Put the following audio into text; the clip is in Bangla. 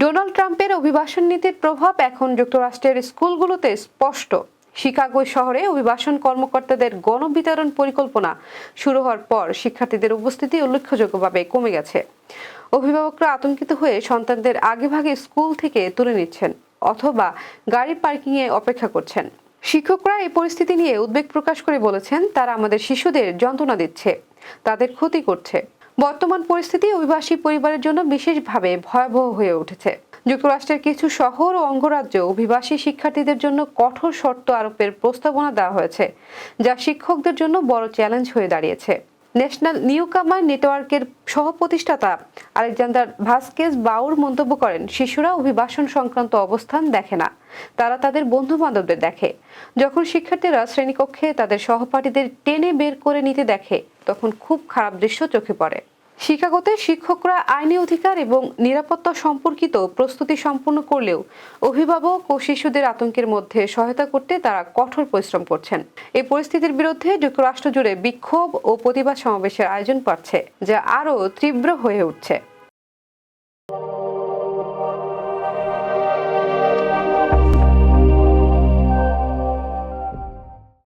ডোনাল্ড ট্রাম্পের অভিবাসন নীতির প্রভাব এখন যুক্তরাষ্ট্রের স্কুলগুলোতে স্পষ্ট। শিকাগো শহরে অভিবাসন কর্মকর্তাদের গণবিতরণ পরিকল্পনা শুরু হওয়ার পর শিক্ষার্থীদের উপস্থিতি উল্লেখযোগ্যভাবে কমে গেছে। অভিভাবকরা আতঙ্কিত হয়ে সন্তানদের আগেভাগে স্কুল থেকে তুলে নিচ্ছেন অথবা গাড়ি পার্কিংয়ে অপেক্ষা করছেন। শিক্ষকরা এই পরিস্থিতি নিয়ে উদ্বেগ প্রকাশ করে বলেছেন, তারা আমাদের শিশুদের যন্ত্রণা দিচ্ছে, তাদের ক্ষতি করছে। বর্তমান পরিস্থিতি অভিবাসী পরিবারের জন্য বিশেষভাবে ভয়াবহ হয়ে উঠেছে। যুক্তরাষ্ট্রের কিছু শহর ও অঙ্গরাজ্য অভিবাসী শিক্ষার্থীদের জন্য কঠোর শর্ত আরোপের প্রস্তাবনা দেওয়া হয়েছে, যা শিক্ষকদের জন্য বড় চ্যালেঞ্জ হয়ে দাঁড়িয়েছে। ন্যাশনাল নিউ কামার নেটওয়ার্কের সহপ্রতিষ্ঠাতা আলেকজান্ডার ভাস্কেজ বাউর মন্তব্য করেন, শিশুরা অভিবাসন সংক্রান্ত অবস্থান দেখে না, তারা তাদের বন্ধু বান্ধবদের দেখে। যখন শিক্ষার্থীরা শ্রেণীকক্ষে তাদের সহপাঠীদের টেনে বের করে নিতে দেখে, তখন খুব খারাপ দৃশ্য চোখে পড়ে। শিকাগোতে শিক্ষকরা আইনি অধিকার এবং নিরাপত্তা সম্পর্কিত প্রস্তুতি সম্পূর্ণ করলেও অভিভাবক ও শিশুদের আতঙ্কের মধ্যে সহায়তা করতে তারা কঠোর পরিশ্রম করছেন। এই পরিস্থিতির বিরুদ্ধে যুক্তরাষ্ট্র জুড়ে বিক্ষোভ ও প্রতিবাদ সমাবেশের আয়োজন পাচ্ছে যা আরও তীব্র হয়ে উঠছে।